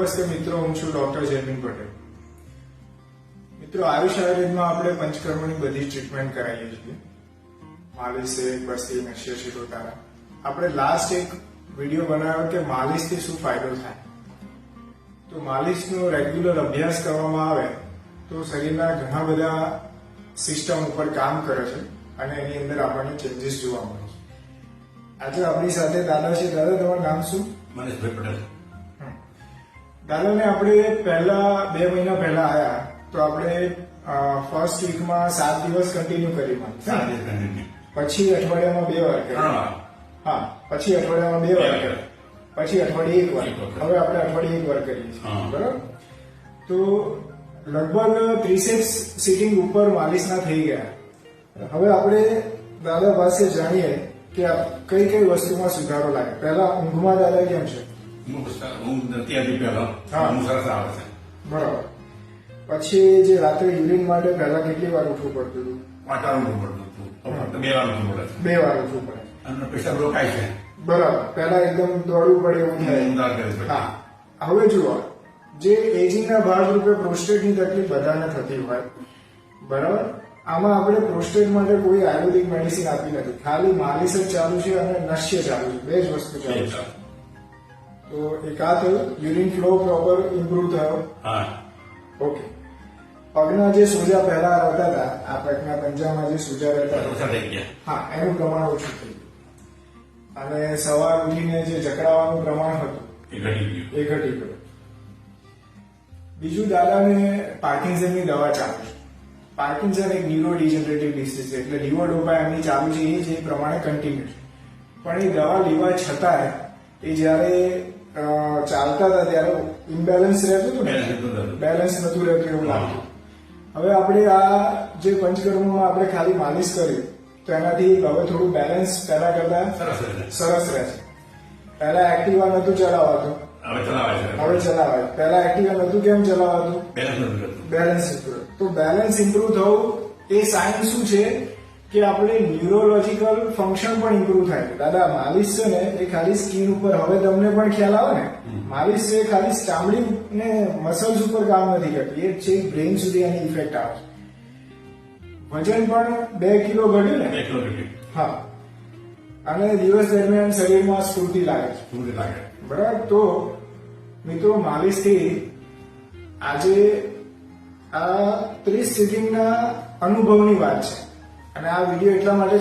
નમસ્તે મિત્રો, હું છું ડોક્ટર જયમીન પટેલ. મિત્રો, આયુષ આયુર્વેદમાં આપણે પંચકર્મની બધી ટ્રીટમેન્ટ કરાવીએ છીએ. માલિશ છે બસ્તી નશ્ય તો તારા આપણે લાસ્ટ એક વીડિયો બનાવ્યો કે માલિશથી શું ફાયદો થાય. તો માલિશનો રેગ્યુલર અભ્યાસ કરવામાં આવે, તો શરીરના ઘણા બધા સિસ્ટમ ઉપર કામ કરે છે અને એની અંદર આપણને ચેન્જીસ જોવા મળે છે. આજે આપણી સાથે દાદા છે. દાદા, તમારું નામ શું? મનીષભાઈ પટેલ. દાદાને આપણે પહેલા બે મહિના પહેલા આયા તો આપણે ફર્સ્ટ વીકમાં સાત દિવસ કન્ટિન્યુ કરી. પછી અઠવાડિયામાં બે વાર કરી. ત્રણ હા પછી અઠવાડિયામાં બે વાર બે પછી અઠવાડિયે એક વાર. હવે આપણે અઠવાડિયે એક વાર કરીએ છીએ. બરાબર? તો લગભગ ત્રીસેક સિટિંગ ઉપર માલિશના થઈ ગયા. હવે આપણે દાદા પાસે જાણીએ કે આ કઈ કઈ વસ્તુમાં સુધારો લાગે. પહેલા ઊંઘમાં દાદા કેમ છે? હું પુસ્તક- હું નથી હતી પહેલા. હું. સરસ આવે છે. બરાબર. પછી જે રાત્રે યુરિન માટે પહેલા કેટલી વાર ઉઠવું પડતું હતું? પાંચ વાર ઉઠવું પડતું હતું. બે વાર ઉઠવું પડે બે વાર ઉઠવું પડે. અને પેશાબ રોકાય છે. બરાબર. પહેલા એકદમ દોડવું પડે એવું થાય. હા. હવે જુઓ જે એજિંગના ભાગરૂપે પ્રોસ્ટેટની તકલીફ બધાને થતી હોય. બરાબર? આમાં આપણે પ્રોસ્ટેટ માટે કોઈ આયુર્વેદિક મેડિસિન આપી નથી. ખાલી માલિશ જ ચાલુ છે અને નશ્ય ચાલુ છે. બે જ વસ્તુ ચાલુ છે. તો એકાદ થયું યુરિન ફ્લો પ્રોપર ઇમ્પ્રુવ થયો. હા. ઓકે. પગના જે સોજા પહેલા રહેતા હતા આ પગના પંજામાં જે સોજા રહેતા હતા. હા એનું પ્રમાણ ઓછું થઈ ગયું. અને સવાર ઉઠીને જે જકડાવાનું પ્રમાણ હતું એ ઘટી ગયું. એ ઘટી ગયું. બીજું દાદાને પાર્કિન્સનની દવા ચાલુ છે. પાર્કિન્સન એક ન્યુરો ડિજનરેટિવ ડિસીઝ છે એટલે લીવોડોપા એમની ચાલુ છે એ જે પ્રમાણે કન્ટિન્યુ છે. પણ એ દવા લેવા છતાંય એ જ્યારે ચાલતા હતા ત્યારે ઇમ્બેલેન્સ રહેતું હતું ને? બેલેન્સ નતું રહેતું એવું લાગતું હવે આપણે આ જે પંચકર્મમાં આપણે ખાલી માલિશ કરી તો એનાથી હવે થોડું બેલેન્સ પહેલા કરતા સરસ રહે છે. પહેલા એક્ટિવા નતું ચલાવાતું. હવે ચલાવે ચલાવાય. પહેલા એક્ટિવા નતું કેમ ચલાવાતું? બેલેન્સ બેલેન્સ ઇમ્પ્રુવ તો બેલેન્સ ઇમ્પ્રુવ થવું એ સાઇન શું છે? કે આપણે ન્યુરોલોજીકલ ફંક્શન પણ ઇમ્પ્રુવ થાય દાદા માલિશ છે ને એ ખાલી સ્કીન ઉપર હવે તમને પણ ખ્યાલ આવે ને? માલિશ છે એ ખાલી ચામડી ને મસલ્સ ઉપર કામ નથી કરતી. એ છે બ્રેન સુધી એની ઇફેક્ટ આવે છે. વજન પણ બે કિલો ઘટ્યું ને. હા. અને દિવસ દરમિયાન શરીરમાં સ્ફૂર્તિ લાગે છે. સ્ફૂર્તિ રીતે લાગે બરાબર? તો મિત્રો માલિશથી આજે આ ત્રીસ સિટિંગના અનુભવની વાત છે. અને આ વીડિયો એટલા માટે